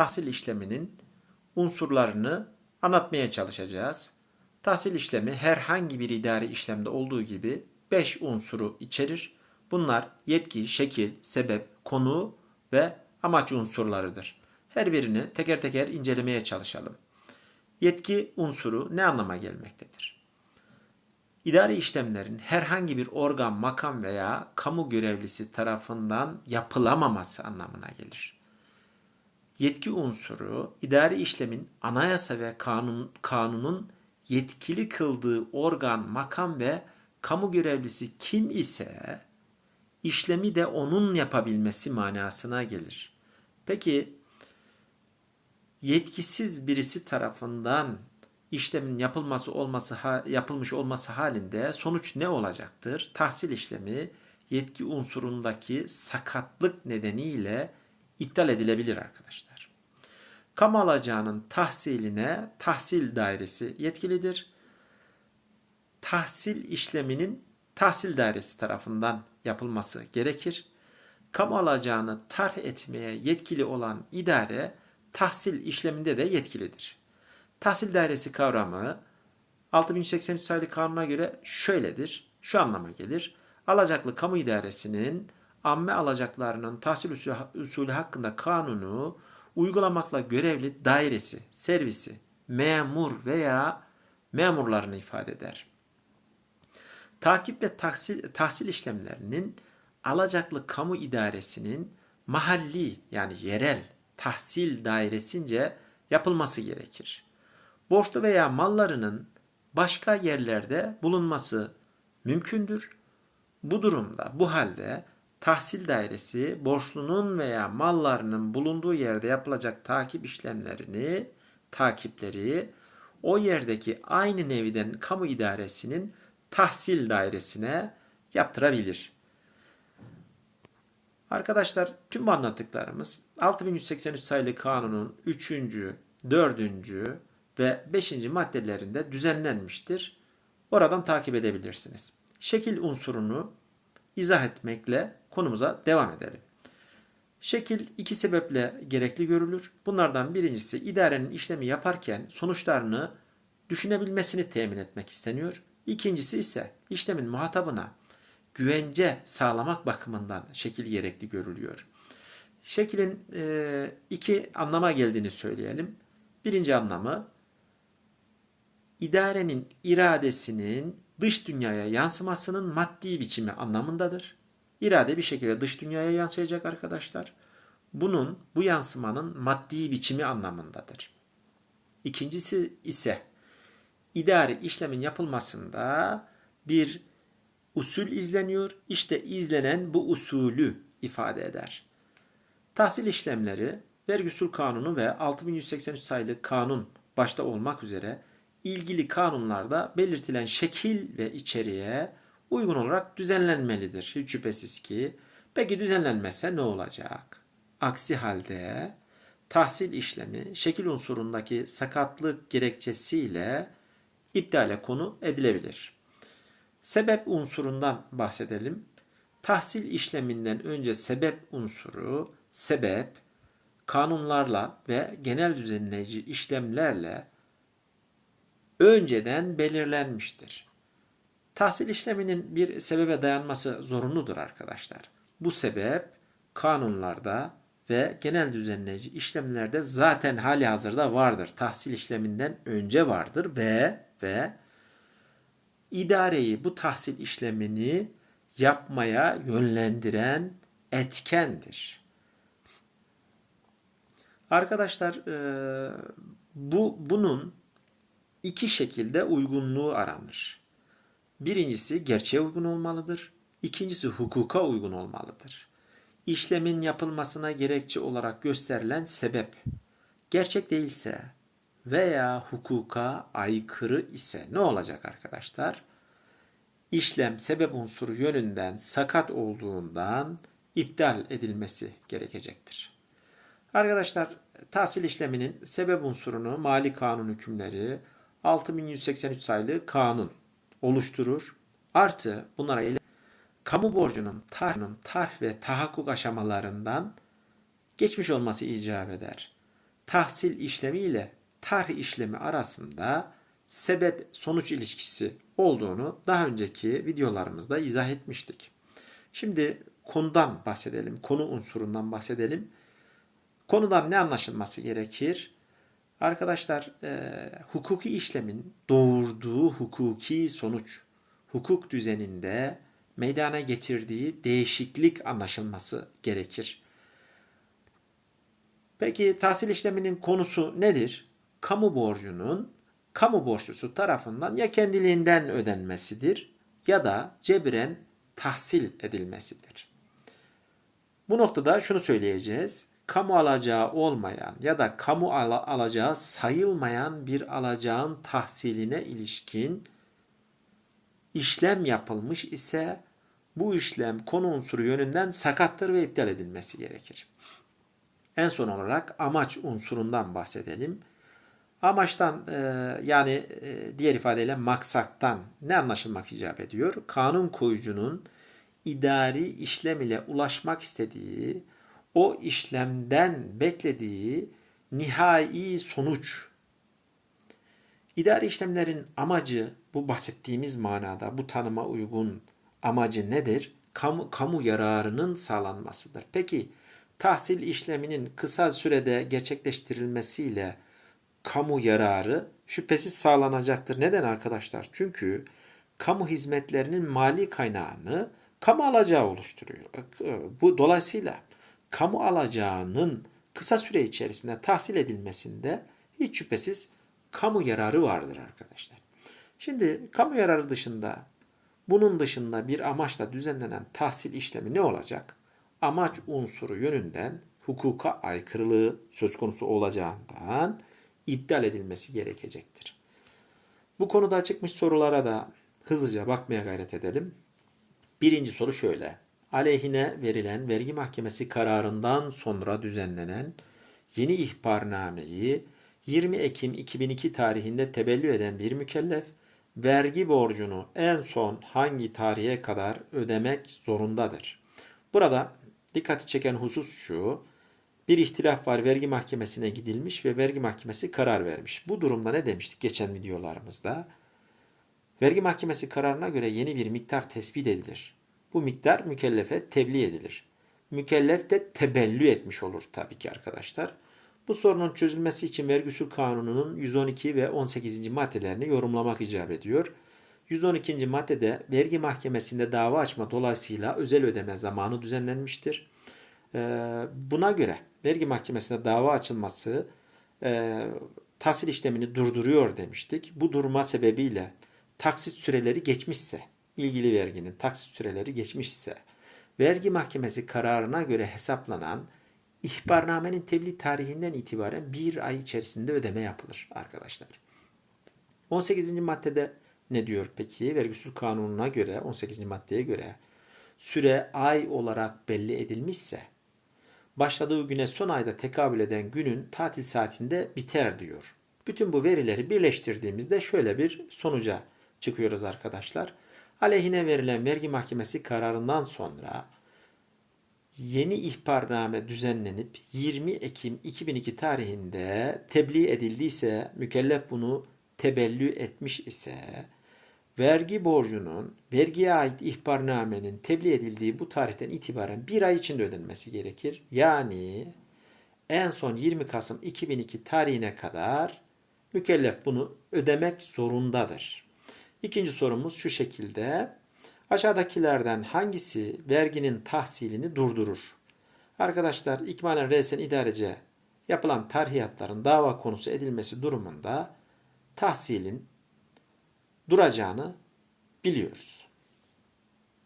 tahsil işleminin unsurlarını anlatmaya çalışacağız. Tahsil işlemi herhangi bir idari işlemde olduğu gibi 5 unsuru içerir. Bunlar yetki, şekil, sebep, konu ve amaç unsurlarıdır. Her birini teker teker incelemeye çalışalım. Yetki unsuru ne anlama gelmektedir? İdari işlemlerin herhangi bir organ, makam veya kamu görevlisi tarafından yapılamaması anlamına gelir. Yetki unsuru idari işlemin anayasa ve kanun, kanunun yetkili kıldığı organ, makam ve kamu görevlisi kim ise işlemi de onun yapabilmesi manasına gelir. Peki yetkisiz birisi tarafından işlemin yapılması olması yapılmış olması halinde sonuç ne olacaktır? Tahsil işlemi yetki unsurundaki sakatlık nedeniyle iptal edilebilir arkadaşlar. Kamu alacağının tahsiline tahsil dairesi yetkilidir. Tahsil işleminin tahsil dairesi tarafından yapılması gerekir. Kamu alacağını tarh etmeye yetkili olan idare tahsil işleminde de yetkilidir. Tahsil dairesi kavramı 6183 sayılı kanuna göre şöyledir. Şu anlama gelir. Alacaklı kamu idaresinin amme alacaklarının tahsil usulü, hakkında kanunu uygulamakla görevli dairesi, servisi, memur veya memurlarını ifade eder. Takip ve tahsil, tahsil işlemlerinin alacaklı kamu idaresinin mahalli yani yerel tahsil dairesince yapılması gerekir. Borçlu veya mallarının başka yerlerde bulunması mümkündür. Bu durumda, bu halde tahsil dairesi borçlunun veya mallarının bulunduğu yerde yapılacak takip işlemlerini, takipleri o yerdeki aynı neviden kamu idaresinin tahsil dairesine yaptırabilir. Arkadaşlar tüm anlattıklarımız 6183 sayılı kanunun 3. 4. ve 5. maddelerinde düzenlenmiştir. Oradan takip edebilirsiniz. Şekil unsurunu izah etmekle konumuza devam edelim. Şekil iki sebeple gerekli görülür. Bunlardan birincisi idarenin işlemi yaparken sonuçlarını düşünebilmesini temin etmek isteniyor. İkincisi ise işlemin muhatabına güvence sağlamak bakımından şekil gerekli görülüyor. Şeklin e, iki anlama geldiğini söyleyelim. Birinci anlamı idarenin iradesinin dış dünyaya yansımasının maddi biçimi anlamındadır. İrade bir şekilde dış dünyaya yansıyacak arkadaşlar. Bunun bu yansımanın maddi biçimi anlamındadır. İkincisi ise idari işlemin yapılmasında bir usul izleniyor. İşte izlenen bu usulü ifade eder. Tahsil işlemleri vergi usul kanunu ve 6183 sayılı kanun başta olmak üzere ilgili kanunlarda belirtilen şekil ve içeriğe uygun olarak düzenlenmelidir. Hiç şüphesiz ki. Peki düzenlenmezse ne olacak? Aksi halde tahsil işlemi şekil unsurundaki sakatlık gerekçesiyle iptale konu edilebilir. Sebep unsurundan bahsedelim. Tahsil işleminden önce sebep unsuru, sebep, kanunlarla ve genel düzenleyici işlemlerle önceden belirlenmiştir. Tahsil işleminin bir sebebe dayanması zorunludur arkadaşlar. Bu sebep kanunlarda ve genel düzenleyici işlemlerde zaten hali hazırda vardır. Tahsil işleminden önce vardır ve ve idareyi bu tahsil işlemini yapmaya yönlendiren etkendir. Arkadaşlar bu bunun iki şekilde uygunluğu aranır. Birincisi gerçeğe uygun olmalıdır. İkincisi hukuka uygun olmalıdır. İşlemin yapılmasına gerekçe olarak gösterilen sebep gerçek değilse veya hukuka aykırı ise ne olacak arkadaşlar? İşlem sebep unsuru yönünden sakat olduğundan iptal edilmesi gerekecektir. Arkadaşlar tahsil işleminin sebep unsurunu mali kanun hükümleri 6183 sayılı kanun oluşturur. Artı bunlara ile kamu borcunun tarhının tarh ve tahakkuk aşamalarından geçmiş olması icap eder. tahsil işlemi ile tarih işlemi arasında sebep sonuç ilişkisi olduğunu daha önceki videolarımızda izah etmiştik. Şimdi konudan bahsedelim, konu unsurundan bahsedelim. Konudan ne anlaşılması gerekir? Arkadaşlar, e, hukuki işlemin doğurduğu hukuki sonuç, hukuk düzeninde meydana getirdiği değişiklik anlaşılması gerekir. Peki tahsil işleminin konusu nedir? Kamu borcunun kamu borçlusu tarafından ya kendiliğinden ödenmesidir ya da cebiren tahsil edilmesidir. Bu noktada şunu söyleyeceğiz. Kamu alacağı olmayan ya da kamu ala- alacağı sayılmayan bir alacağın tahsiline ilişkin işlem yapılmış ise bu işlem konu unsuru yönünden sakattır ve iptal edilmesi gerekir. En son olarak amaç unsurundan bahsedelim. Amaçtan e, yani e, diğer ifadeyle maksattan ne anlaşılmak icap ediyor? Kanun koyucunun idari işlem ile ulaşmak istediği, o işlemden beklediği nihai sonuç. İdari işlemlerin amacı bu bahsettiğimiz manada bu tanıma uygun amacı nedir? Kamu, kamu yararının sağlanmasıdır. Peki tahsil işleminin kısa sürede gerçekleştirilmesiyle kamu yararı şüphesiz sağlanacaktır. Neden arkadaşlar? Çünkü kamu hizmetlerinin mali kaynağını kamu alacağı oluşturuyor. Bu dolayısıyla kamu alacağının kısa süre içerisinde tahsil edilmesinde hiç şüphesiz kamu yararı vardır arkadaşlar. Şimdi kamu yararı dışında bunun dışında bir amaçla düzenlenen tahsil işlemi ne olacak? Amaç unsuru yönünden hukuka aykırılığı söz konusu olacağından iptal edilmesi gerekecektir. Bu konuda çıkmış sorulara da hızlıca bakmaya gayret edelim. Birinci soru şöyle. Aleyhine verilen vergi mahkemesi kararından sonra düzenlenen yeni ihbarnameyi 20 Ekim 2002 tarihinde tebellü eden bir mükellef vergi borcunu en son hangi tarihe kadar ödemek zorundadır? Burada dikkati çeken husus şu. Bir ihtilaf var vergi mahkemesine gidilmiş ve vergi mahkemesi karar vermiş. Bu durumda ne demiştik geçen videolarımızda? Vergi mahkemesi kararına göre yeni bir miktar tespit edilir. Bu miktar mükellefe tebliğ edilir. Mükellef de tebellü etmiş olur tabii ki arkadaşlar. Bu sorunun çözülmesi için vergi usul kanununun 112 ve 18. maddelerini yorumlamak icap ediyor. 112. maddede vergi mahkemesinde dava açma dolayısıyla özel ödeme zamanı düzenlenmiştir. Ee, buna göre vergi mahkemesinde dava açılması e, tahsil işlemini durduruyor demiştik. Bu durma sebebiyle taksit süreleri geçmişse, ilgili verginin taksit süreleri geçmişse, vergi mahkemesi kararına göre hesaplanan ihbarnamenin tebliğ tarihinden itibaren bir ay içerisinde ödeme yapılır arkadaşlar. 18. maddede ne diyor peki? Vergi usul kanununa göre 18. maddeye göre süre ay olarak belli edilmişse başladığı güne son ayda tekabül eden günün tatil saatinde biter diyor. Bütün bu verileri birleştirdiğimizde şöyle bir sonuca çıkıyoruz arkadaşlar. Aleyhine verilen vergi mahkemesi kararından sonra yeni ihbarname düzenlenip 20 Ekim 2002 tarihinde tebliğ edildiyse, mükellef bunu tebellü etmiş ise vergi borcunun vergiye ait ihbarnamenin tebliğ edildiği bu tarihten itibaren bir ay içinde ödenmesi gerekir. Yani en son 20 Kasım 2002 tarihine kadar mükellef bunu ödemek zorundadır. İkinci sorumuz şu şekilde. Aşağıdakilerden hangisi verginin tahsilini durdurur? Arkadaşlar ikmalen resen idarece yapılan tarhiyatların dava konusu edilmesi durumunda tahsilin duracağını biliyoruz.